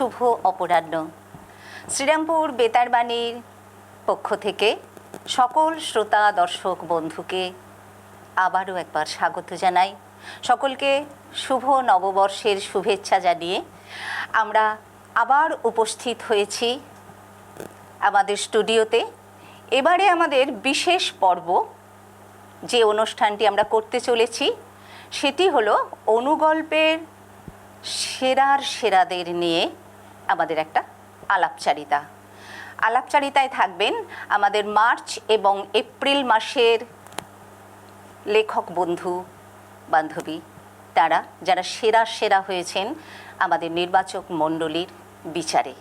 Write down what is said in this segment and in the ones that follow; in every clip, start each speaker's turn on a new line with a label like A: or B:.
A: শুভ অপরাহ্ন। শ্রীরামপুর বেতারবাণীর পক্ষ থেকে সকল শ্রোতা, দর্শক, বন্ধুকে আবারও একবার স্বাগত জানাই। সকলকে শুভ নববর্ষের শুভেচ্ছা জানিয়ে আমরা আবার উপস্থিত হয়েছি আমাদের স্টুডিওতে। এবারে আমাদের বিশেষ পর্ব যে অনুষ্ঠানটি আমরা করতে চলেছি, সেটি হলো অনুগল্পের সেরার সেরাদের নিয়ে আমাদের একটা আলাপচারিতা। আলাপচারিতায় থাকবেন আমাদের মার্চ এবং এপ্রিল মাসের লেখক বন্ধু, বান্ধবী, তারা যারা সেরা সেরা হয়েছেন আমাদের নির্বাচক মণ্ডলীর বিচারে।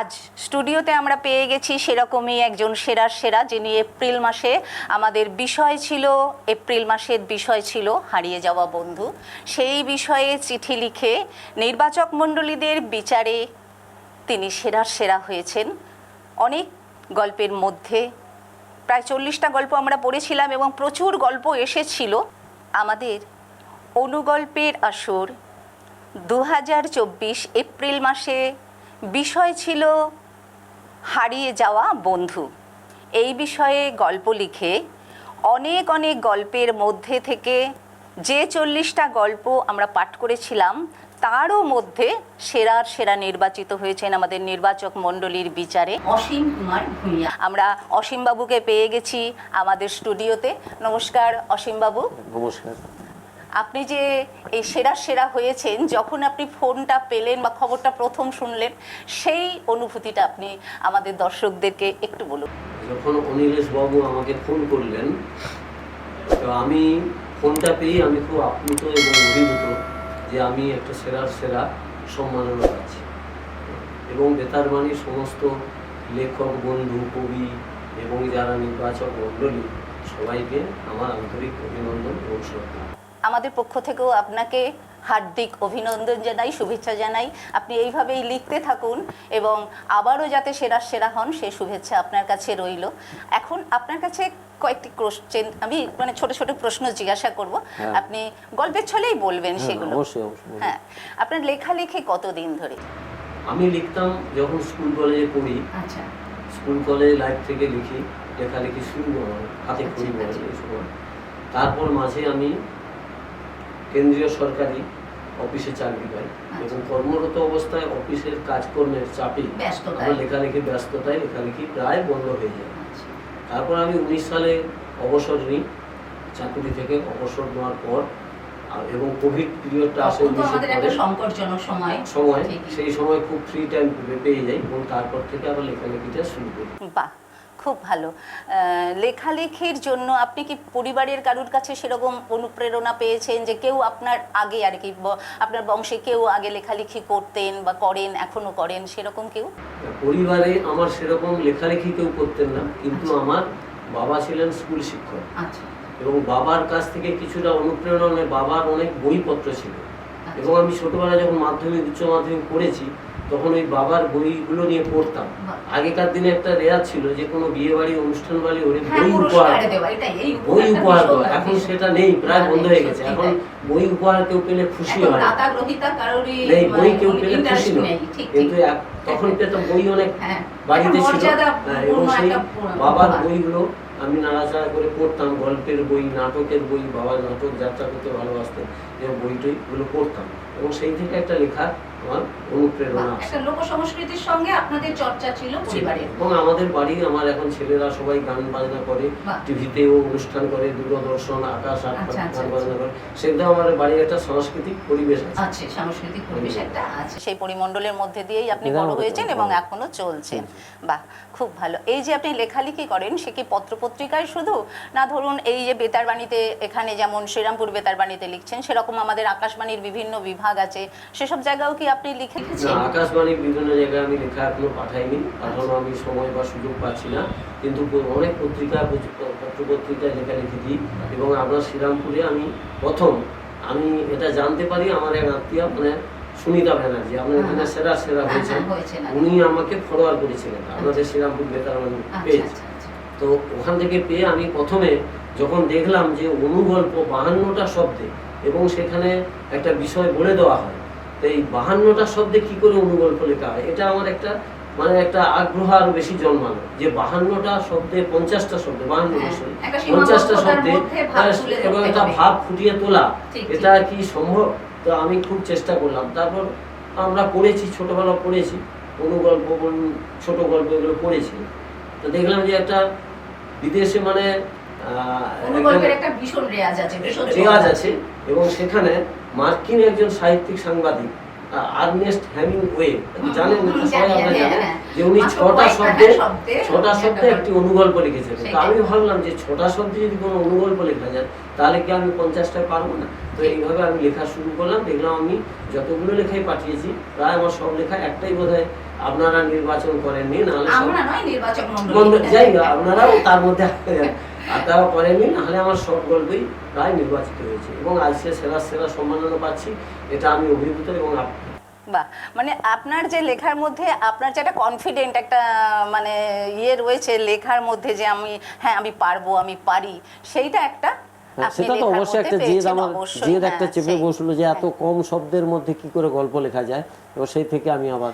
A: আজ স্টুডিওতে আমরা পেয়ে গেছি সেরকমই একজন সেরার সেরা, যিনি এপ্রিল মাসে আমাদের বিষয় ছিল, এপ্রিল মাসের বিষয় ছিল হারিয়ে যাওয়া বন্ধু। সেই বিষয়ে চিঠি লিখে নির্বাচক মণ্ডলীদের বিচারে তিনি সেরার সেরা হয়েছেন। অনেক গল্পের মধ্যে, প্রায় চল্লিশটা গল্প আমরা পড়েছিলাম এবং প্রচুর গল্প এসেছিল। আমাদের অনুগল্পের আসর দু হাজার চব্বিশ এপ্রিল মাসে বিষয় ছিল হারিয়ে যাওয়া বন্ধু। এই বিষয়ে গল্প লিখে অনেক অনেক গল্পের মধ্যে থেকে যে চল্লিশটা গল্প আমরা পাঠ করেছিলাম, তারও মধ্যে সেরার সেরা নির্বাচিত হয়েছেন আমাদের নির্বাচক মণ্ডলীর বিচারে অসীম কুমার ভূঁইয়া। আমরা অসীমবাবুকে পেয়ে গেছি আমাদের স্টুডিওতে। নমস্কার, অসীমবাবু।
B: নমস্কার।
A: আপনি যে এই সেরা সেরা হয়েছেন, যখন আপনি ফোনটা পেলেন বা খবরটা প্রথম শুনলেন, সেই অনুভূতিটা আপনি আমাদের দর্শকদেরকে একটু বলুন।
B: যখন অনিলেশ বাবু আমাকে ফোন করলেন, তো আমি ফোনটা পেয়ে আমি খুব আপ্লুত এবং অভিভূত যে আমি একটা সেরার সেরা সম্মাননা পাচ্ছি। এবং বেতারবাণীর সমস্ত লেখক, বন্ধু, কবি এবং যারা নির্বাচক, মণ্ডলী, সবাইকে আমার আন্তরিক অভিনন্দন এবং শ্রদ্ধা।
A: আমাদের পক্ষ থেকেও আপনাকে হার্দিক অভিনন্দন জানাই শুভেচ্ছা জানাই। আপনি এইভাবেই লিখতে থাকুন এবং আবারও যাতে সেরা সেরা হন সে শুভেচ্ছা আপনার কাছে রইল। এখন আপনার কাছে কয়েকটি কোশ্চেন আমি মানে ছোট ছোট প্রশ্ন জিজ্ঞাসা করব।
B: হ্যাঁ।
A: আপনি গল্পের ছলেই বলবেন
B: হ্যাঁ,
A: সেগুলো। হ্যাঁ আপনার লেখালেখি কতদিন ধরে?
B: আমি লিখতাম যখন স্কুল কলেজে পড়ি।
A: আচ্ছা।
B: স্কুল কলেজ লাইফ থেকে লিখি লেখালেখি শুরু হাতে খড়ি
A: আচ্ছা, আচ্ছা।
B: তারপর মাঝে আমি কেন্দ্রীয় সরকারি অফিসে চাকরি পাই
A: আচ্ছা।
B: এবং কর্মরত অবস্থায় অফিসের কাজকর্মের চাপে আমার লেখালেখি ব্যস্ততায় লেখালেখি প্রায় বন্ধ হয়ে যায়।
A: আচ্ছা।
B: তারপর আমি উনিশ সালে অবসর নিই। চাকরি থেকে অবসর নেওয়ার পর এবং কোভিড পিরিয়ডটা আসে
A: সংকটজনক সময়।
B: সময় সেই সময় খুব ফ্রি টাইম পেয়ে যাই এবং তারপর থেকে আবার লেখালেখিটা শুরু করি।
A: বাহ। খুব ভালো। লেখালেখির জন্য আপনি কি পরিবারের কারুর কাছে সেরকম অনুপ্রেরণা পেয়েছেন যে কেউ আপনার আগে আর কি আপনার বংশে কেউ আগে লেখালেখি করতেন বা করেন এখনও করেন সেরকম কেউ?
B: পরিবারে আমার সেরকম লেখালেখি কেউ করতেন না কিন্তু
A: আচ্ছা।
B: আমার বাবা ছিলেন স্কুল শিক্ষক।
A: আচ্ছা।
B: এবং বাবার কাছ থেকে কিছুটা অনুপ্রেরণা বাবার অনেক বইপত্র ছিল। এবং আমি ছোটবেলায় যখন মাধ্যমিক উচ্চ মাধ্যমিক পড়েছি তখন ওই বাবার বইগুলো নিয়ে পড়তাম। আগেকার দিনে একটা রেয়াজ ছিল যে কোনো বিয়ে বাড়ি অনুষ্ঠান বাড়ি ওরে
A: হ্যাঁ
B: বই উপহার বই উপহার দেওয়া। এখন সেটা নেই প্রায় বন্ধ হয়ে গেছে। এখন বই উপহার কেউ পেলে খুশি হয় নেই বই কেউ
A: মানে
B: পেলে খুশি নয়। কিন্তু তখন পেতাম বই অনেক
A: হ্যাঁ
B: বাড়িতে ছিল। হ্যাঁ, এবং সেই বাবার বইগুলো আমি নাড়াচাড়া করে পড়তাম গল্পের বই নাটকের বই বাবার নাটক যাত্রা করতে ভালোবাসতেন যে বইটই গুলো পড়তাম। এবং সেই থেকে একটা লেখার আমার অনুপ্রেরণা।
A: একটা লোক সংস্কৃতির সঙ্গে আপনাদের চর্চা ছিল পরিবারের
B: এবং আমাদের বাড়ি আমার এখন ছেলেরা সবাই গান বাজনা করে টিভিতেও অনুষ্ঠান করে দূরদর্শন আকাশ
A: আচ্ছা, আচ্ছা,
B: গান বাজনা করে। আমার বাড়ির একটা সাংস্কৃতিক পরিবেশ আছে।
A: আছে সাংস্কৃতিক পরিবেশ একটা আছে। সেই পরিমণ্ডলের মধ্যে দিয়েই আপনি বড় হয়েছেন এবং। এখনও চলছেন। বাহ খুব ভালো। এই যে আপনি লেখালেখি করেন সে কি পত্রপত্রিকায় শুধু? না ধরুন এই যে বেতারবাণীতে এখানে যেমন শ্রীরামপুর বেতারবাণীতে লিখছেন সেরকম আমাদের আকাশবাণীর বিভিন্ন বিভাগ আছে। সেসব জায়গাও কি আপনি লিখে
B: না
A: লিখেছেন
B: আকাশবাণীর বিভিন্ন জায়গায় আমি লেখা এখনও পাঠাইনি। পাঠানো আমি সময় বা সুযোগ পাচ্ছি না। কিন্তু অনেক পত্রিকা পত্র পত্রিকায় লেখালেখি দিই এবং আমরা শ্রীরামপুরে আমি প্রথম। আমি এটা জানতে পারি আমার এক আত্মীয় মানে সুনিতা ব্যানার্জি আপনার এখানে
A: হ্যাঁ।
B: সেরা সেরা
A: হ্যাঁ,
B: হয়েছেন।
A: হ্যাঁ।
B: উনি আমাকে ফরওয়ার্ড করেছিলেন। আপনাদের শ্রীরামপুর বেতারবাণী
A: আচ্ছা
B: পেজ
A: আচ্ছা আচ্ছা।
B: তো ওখান থেকে পেয়ে আমি প্রথমে যখন দেখলাম যে অনুগল্প বাহান্নটা শব্দে এবং সেখানে একটা বিষয় বলে দেওয়া হয় তো এই বাহান্নটা শব্দে কি করে অনুগল্প লেখা হয়? এটা আমার একটা মানে একটা আগ্রহ আরও বেশি জন্মানো যে বাহান্নটা শব্দে পঞ্চাশটা শব্দে বাহান্ন
C: হ্যাঁ,
B: পঞ্চাশটা শব্দে এবং একটা ভাব ফুটিয়ে তোলা এটা কি সম্ভব? তো আমি খুব চেষ্টা করলাম। তারপর আমরা পড়েছি ছোটবেলা পড়েছি অনুগল্প বলুন ছোট গল্প এগুলো পড়েছি। তো দেখলাম যে একটা বিদেশে মানে আহ,
C: অনুগল্পের একটা ভীষণ রেয়াজ আছে
B: রেওয়াজ আছে এবং সেখানে মার্কিন একজন সাহিত্যিক সাংবাদিক আর্নেস্ট হ্যামিংওয়ে জানেন সবাই আপনারা জানেন
C: হ্যাঁ।
B: যে উনি ছটা শব্দে ছটা শব্দে একটি অনুগল্প লিখেছেন। তো আমি ভাবলাম যে ছটা শব্দে যদি কোনো অনুগল্প লেখা যায় তাহলে কি আমি পঞ্চাশটায় পারব না? তো এইভাবে আমি লেখা শুরু করলাম। দেখলাম আমি যতগুলো লেখাই পাঠিয়েছি প্রায় আমার সব লেখা একটাই বোধহয় আপনারা নির্বাচন করেননি নাহলে যাই আপনারাও তার মধ্যে আপনারা করেননি নাহলে আমার সব গল্পই প্রায় নির্বাচিত হয়েছে। এবং আজকে সেরা সেরা সম্মাননা পাচ্ছি এটা আমি অভিভূত এবং
A: বাহ মানে আপনার যে লেখার মধ্যে আপনার যে একটা কনফিডেন্ট একটা মানে ইয়ে রয়েছে লেখার মধ্যে যে আমি হ্যাঁ আমি পারব আমি পারি সেইটা একটা
D: হ্যাঁ, সেটা তো অবশ্যই একটা জেদ আমার জেদ
A: হ্যাঁ,
D: একটা চেপে বসল যে এত কম শব্দের মধ্যে কি করে গল্প লেখা যায় এবং সেই থেকে আমি আবার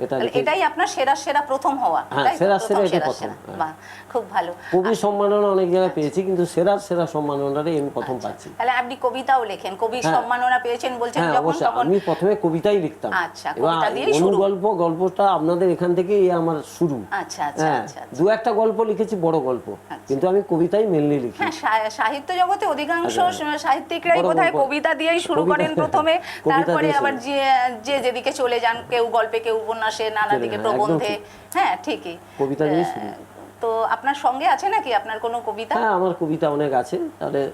D: এটা
A: এটাই আপনার সেরা সেরা প্রথম হওয়া।
D: হ্যাঁ, সেরা সেরা
A: সেরা
D: প্রথম। হ্যাঁ।
A: খুব ভালো।
D: কবি সম্মাননা অনেক জায়গায় পেয়েছি কিন্তু সেরা সেরা সম্মাননাটাই আমি প্রথম
A: আচ্ছা,
D: পাচ্ছি।
A: তাহলে আপনি কবিতাও লেখেন। কবির
D: হ্যাঁ।
A: সম্মাননা পেয়েছেন বলছেন যখন তখন
D: আমি প্রথমে কবিতাই লিখতাম।
A: আচ্ছা, কবিতা শুরু।
D: অনুগল্প গল্পটা আপনাদের এখান থেকেই আমার শুরু।
A: আচ্ছা আচ্ছা আচ্ছা আচ্ছা।
D: দু একটা গল্প লিখেছি বড় গল্প।
A: আচ্ছা।
D: কিন্তু আমি কবিতাই মেনলি লিখি।
A: হ্যাঁ সাহিত্য জগতে অধিকাংশ
D: আচ্ছা।
A: সাহিত্যিকরাই বোধহয় কবিতা দিয়েই শুরু করেন প্রথমে। তারপরে আবার যে যে যেদিকে চলে যান কেউ গল্পে কেউ উপন্যাসে নানা দিকে প্রবন্ধে। হ্যাঁ ঠিকই।
D: কবিতা শুরু।
A: তো আপনার সঙ্গে আছে নাকি আপনার কোনো কবিতা?
D: হ্যাঁ আমার কবিতা অনেক আছে। তাহলে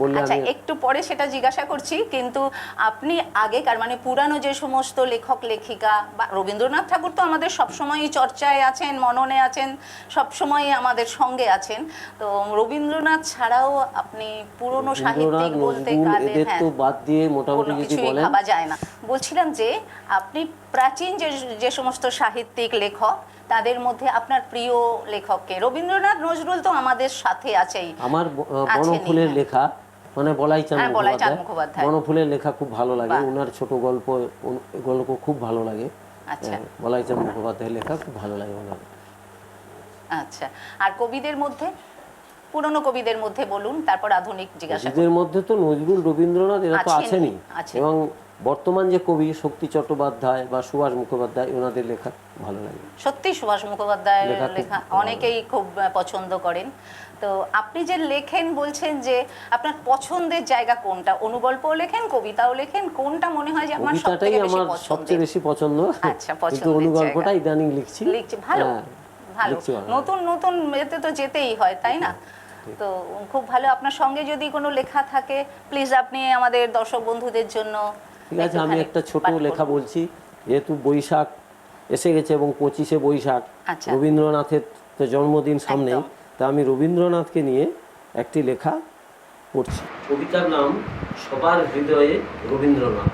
D: বললে
A: আচ্ছা একটু পরে সেটা জিজ্ঞাসা করছি কিন্তু আপনি আগেকার মানে পুরানো যে সমস্ত লেখক লেখিকা বা রবীন্দ্রনাথ ঠাকুর তো আমাদের সবসময়ই চর্চায় আছেন মননে আছেন সবসময়ই আমাদের সঙ্গে আছেন। তো রবীন্দ্রনাথ ছাড়াও আপনি পুরনো সাহিত্যিক বলতে
D: এদের
A: হ্যাঁ
D: তো বাদ দিয়ে মোটামুটি
A: কিছুই ভাবা যায় না। বলছিলাম যে আপনি প্রাচীন যে যে সমস্ত সাহিত্যিক লেখক তাদের মধ্যে আপনার প্রিয় লেখককে রবীন্দ্রনাথ নজরুল তো আমাদের সাথে আছেই।
D: আমার বনফুলের
A: হ্যাঁ।
D: লেখা মানে বলাইচাঁদ
A: হ্যাঁ, বলাইচাঁদ
D: মুখোপাধ্যায়। বনফুলের লেখা খুব ভালো লাগে ওনার ছোট গল্প গল্প খুব ভালো লাগে।
A: আচ্ছা।
D: হ্যাঁ, বলাইচাঁদ মুখোপাধ্যায়ের লেখা খুব ভালো লাগে ওনার।
A: আচ্ছা আর কবিদের মধ্যে পুরনো কবিদের মধ্যে বলুন তারপর আধুনিক জিজ্ঞাসা
D: এদের মধ্যে তো নজরুল রবীন্দ্রনাথ এরা তো
A: আছেনই,
D: এবং বর্তমান যে কবি শক্তি চট্টোপাধ্যায় বা সুভাষ মুখোপাধ্যায় ওনাদের লেখা ভালো লাগে।
A: সত্যি সুভাষ মুখোপাধ্যায়ের
D: লেখা।
A: অনেকেই খুব পছন্দ করেন। তো আপনি যে লেখেন বলছেন যে আপনার পছন্দের জায়গা কোনটা? অনুগল্পও লেখেন কবিতাও লেখেন কোনটা মনে হয় যে
D: কবিতাটাই
A: সবথেকে বেশি
D: আমার সবচেয়ে বেশি পছন্দ।
A: আচ্ছা,
D: কিন্তু
A: পছন্দের
D: অনুগল্পটা ইদানিং লিখছি।
A: লিখছি ভালো
D: হ্যাঁ,
A: ভালো। নতুন নতুন এতে তো যেতেই হয় তাই না? তো খুব ভালো আপনার সঙ্গে যদি কোনো লেখা থাকে প্লিজ আপনি আমাদের দর্শক বন্ধুদের জন্য
D: ঠিক আছে আমি একটা ছোট লেখা বলছি যেহেতু বৈশাখ এসে গেছে এবং পঁচিশে বৈশাখ
A: আচ্ছা।
D: রবীন্দ্রনাথের জন্মদিন
A: একদম।
D: তা আমি রবীন্দ্রনাথকে নিয়ে একটি লেখা পড়ছি।
B: কবিতার নাম, সবার হৃদয়ে রবীন্দ্রনাথ।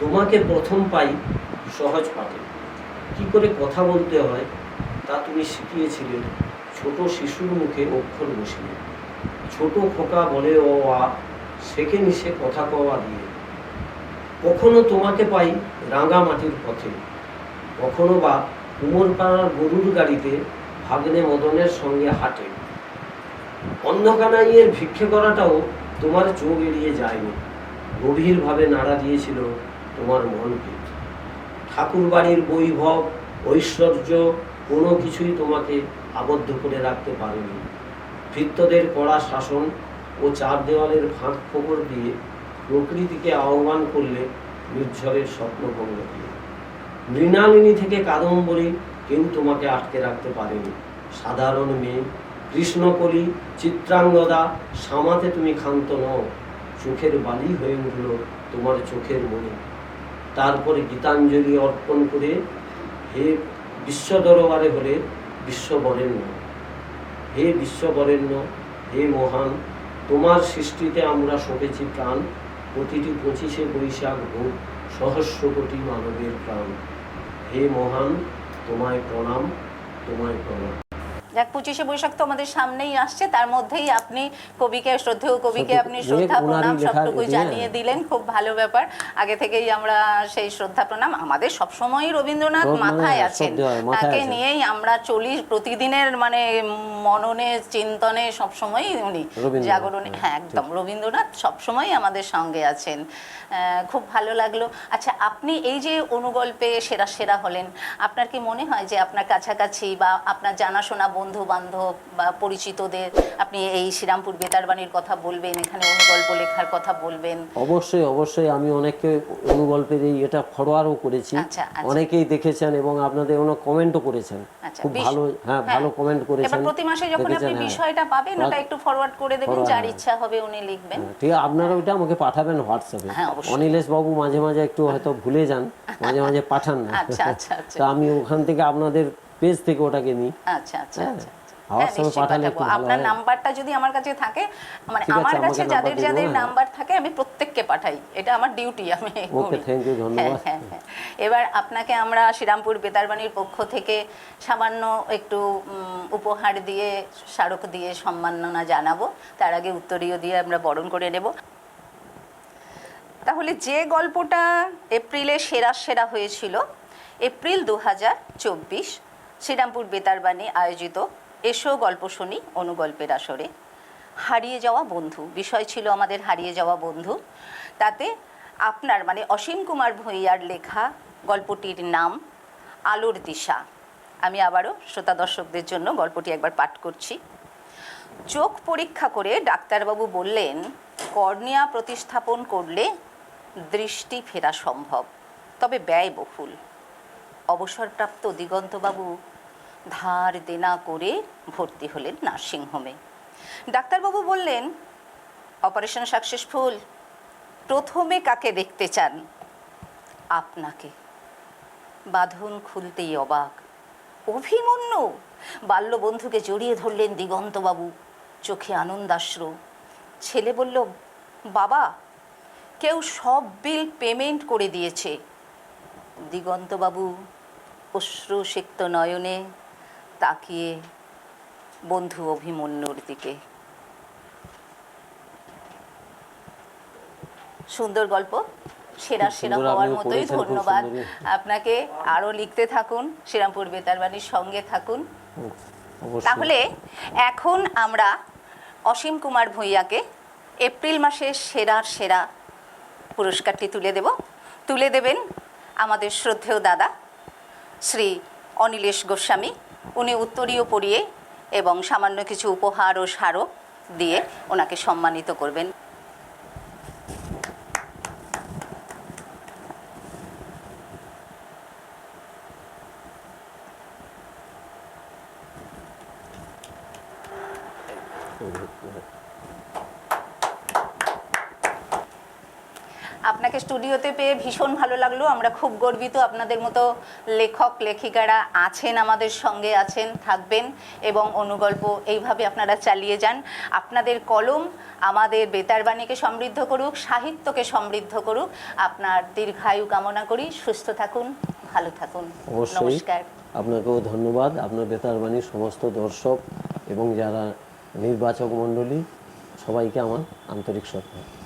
B: তোমাকে প্রথম পাই সহজ পাঠে। কি করে কথা বলতে হয়, তা তুমি শিখিয়েছিলে। ছোট শিশুর মুখে অক্ষর বসিয়ে। ছোট খোকা বলে, ও, আ, শেখে নিশে কথা কওয়া দিয়ে। কখনো তোমাকে পাই রাঙা মাটির পথে। কখনো বা কুমোরপাড়ার গরুর গাড়িতে ভাগ্নে মদনের সঙ্গে হাঁটে। অন্ধকানাইয়ের ভিক্ষে করাটাও তোমার চোখ এড়িয়ে যায়নি। গভীরভাবে নাড়া দিয়েছিল তোমার মনকে ঠাকুর বাড়ির বৈভব, ঐশ্বর্য কোনো কিছুই তোমাকে আবদ্ধ করে রাখতে পারেনি। ভৃত্যদের কড়া শাসন ও চার দেওয়ালের ফাঁক খবর দিয়ে প্রকৃতিকে আহ্বান করলে নির্ঝরের স্বপ্নভঙ্গ দিয়ে মৃণালিনী থেকে কাদম্বরী কেউ তোমাকে আটকে রাখতে পারেনি। সাধারণ মেয়ে, কৃষ্ণকলি, চিত্রাঙ্গদা, সামাতে তুমি ক্ষান্ত নও। চোখের বালি হয়ে উঠল তোমার চোখের মনে। তারপরে গীতাঞ্জলি অর্পণ করে হে বিশ্ব দরবারে হলে বিশ্ববরেণ্য। হে বিশ্ববরেণ্য, হে মহান, তোমার সৃষ্টিতে আমরা সপেছি প্রাণ। প্রতিটি পঁচিশে বৈশাখ হোক সহস্র কোটি মানবের প্রাণ। হে মহান তোমায় প্রণাম তোমায় প্রণাম।
A: যাক পঁচিশে বৈশাখ তো আমাদের সামনেই আসছে তার মধ্যেই আপনি কবিকে শ্রদ্ধেয় কবিকে আপনি শ্রদ্ধা প্রণাম
D: লেখা
A: সবটুকু
D: দিয়ে-
A: জানিয়ে দিলেন খুব ভালো ব্যাপার। আগে থেকেই আমরা সেই শ্রদ্ধা প্রণাম আমাদের সবসময়ই রবীন্দ্রনাথ মাথায় আছেন। তাকে নিয়েই আমরা চলি প্রতিদিনের মানে মননে চিন্তনে সবসময়ই উনি জাগরণে। হ্যাঁ একদম রবীন্দ্রনাথ সবসময়ই আমাদের সঙ্গে আছেন। আহ, খুব ভালো লাগল। আচ্ছা আপনি এই যে অনুগল্পে সেরা সেরা হলেন আপনার কি মনে হয় যে আপনার কাছাকাছি বা আপনার জানাশোনা বন্ধু বান্ধব বা পরিচিতদের আপনি এই শ্রীরামপুর বেতারবাণীর কথা বলবেন এখানে অনুগল্প লেখার কথা বলবেন।
D: অবশ্যই অবশ্যই আমি অনেককে অনুগল্পের এই এটা ফরওয়ার্ডও করেছি।
A: আচ্ছা, আচ্ছা।
D: অনেকেই দেখেছেন এবং আপনাদের অনেক কমেন্টও করেছেন।
A: আচ্ছা,
D: খুব ভালো হ্যাঁ ভালো কমেন্ট করেছেন।
A: প্রতি মাসে যখন আপনি
D: হ্যাঁ।
A: বিষয়টা পাবেন ওটা একটু ফরওয়ার্ড করে দেবেন যার
D: হ্যাঁ।
A: ইচ্ছা হবে উনি লিখবেন।
D: হ্যাঁ, ঠিক আছে আপনারা ওইটা আমাকে পাঠাবেন হোয়াটসঅ্যাপে।
A: হ্যাঁ,
D: অনিলেশ বাবু মাঝে মাঝে একটু হয়তো ভুলে যান মাঝে মাঝে পাঠান না।
A: আচ্ছা, আচ্ছা, আচ্ছা।
D: তো আমি ওখান থেকে আপনাদের পেজ থেকে ওটাকে নিই
A: আচ্ছা আচ্ছা
D: হ্যাঁ,
A: আচ্ছা হ্যাঁ,
D: পাঠালে
A: পাঠাবো।
D: একটু ভালো
A: আপনার নাম্বারটা যদি আমার কাছে থাকে মানে আমার কাছে যাদের যাদের
D: হ্যাঁ।
A: নাম্বার থাকে আমি প্রত্যেককে পাঠাই এটা আমার ডিউটি আমি
D: ওকে, ধন্যবাদ।
A: হ্যাঁ, হ্যাঁ, হ্যাঁ। এবার আপনাকে আমরা শ্রীরামপুর বেতারবাণীর পক্ষ থেকে সামান্য একটু উপহার দিয়ে স্মারক দিয়ে সম্মাননা জানাব তার আগে উত্তরীয় দিয়ে আমরা বরণ করে নেব তাহলে যে গল্পটা এপ্রিলে সেরা সেরা হয়েছিল এপ্রিল দু হাজার চব্বিশ শ্রীরামপুর বেতারবাণী আয়োজিত এসো গল্প শুনি অনুগল্পের আসরে। হারিয়ে যাওয়া বন্ধু, বিষয় ছিল আমাদের হারিয়ে যাওয়া বন্ধু। তাতে আপনার মানে অসীম কুমার ভূঁইয়ার লেখা গল্পটির নাম আলোর দিশা। আমি আবারও শ্রোতা দর্শকদের জন্য গল্পটি একবার পাঠ করছি। চোখ পরীক্ষা করে ডাক্তারবাবু বললেন, কর্নিয়া প্রতিস্থাপন করলে দৃষ্টি ফেরা সম্ভব, তবে ব্যয়বহুল। অবসরপ্রাপ্ত দিগন্তবাবু ধার দেনা করে ভর্তি হলেন নার্সিংহোমে। ডাক্তারবাবু বললেন, অপারেশন সাকসেসফুল। প্রথমে কাকে দেখতে চান? আপনাকে। বাঁধন খুলতেই অবাক। অভিমন্যু, বাল্যবন্ধুকে জড়িয়ে ধরলেন দিগন্তবাবু। চোখে আনন্দাশ্রু। ছেলে বলল, বাবা, কেউ সব বিল পেমেন্ট করে দিয়েছে। দিগন্তবাবু অশ্রু সিক্ত নয়নে তাকিয়ে বন্ধু অভিমন্যুর দিকে। সুন্দর গল্প সেরা সেরা হওয়ার মতোই ধন্যবাদ। আপনাকে আরও লিখতে থাকুন শ্রীরামপুর বেতারবাণীর সঙ্গে থাকুন। তাহলে এখন আমরা অসীম কুমার ভূঁইয়াকে এপ্রিল মাসের সেরার সেরা পুরস্কারটি তুলে দেব। তুলে দেবেন আমাদের শ্রদ্ধেয় দাদা শ্রী অনিলেশ গোস্বামী। উনি উত্তরীয় পড়িয়ে এবং সামান্য কিছু উপহার ও স্মারক দিয়ে ওনাকে সম্মানিত করবেন। স্টুডিওতে পেয়ে ভীষণ ভালো লাগল। আমরা খুব গর্বিত আপনাদের মতো লেখক লেখিকারা আছেন আমাদের সঙ্গে আছেন থাকবেন এবং অনুগল্প এইভাবে আপনারা চালিয়ে যান। আপনাদের কলম আমাদের বেতারবাণীকে সমৃদ্ধ করুক সাহিত্যকে সমৃদ্ধ করুক। আপনার দীর্ঘায়ু কামনা করি। সুস্থ থাকুন ভালো থাকুন। নমস্কার।
D: আপনাকেও ধন্যবাদ। আপনার বেতারবাণীর সমস্ত দর্শক এবং যারা নির্বাচক মণ্ডলী সবাইকে আমার আন্তরিক শ্রদ্ধা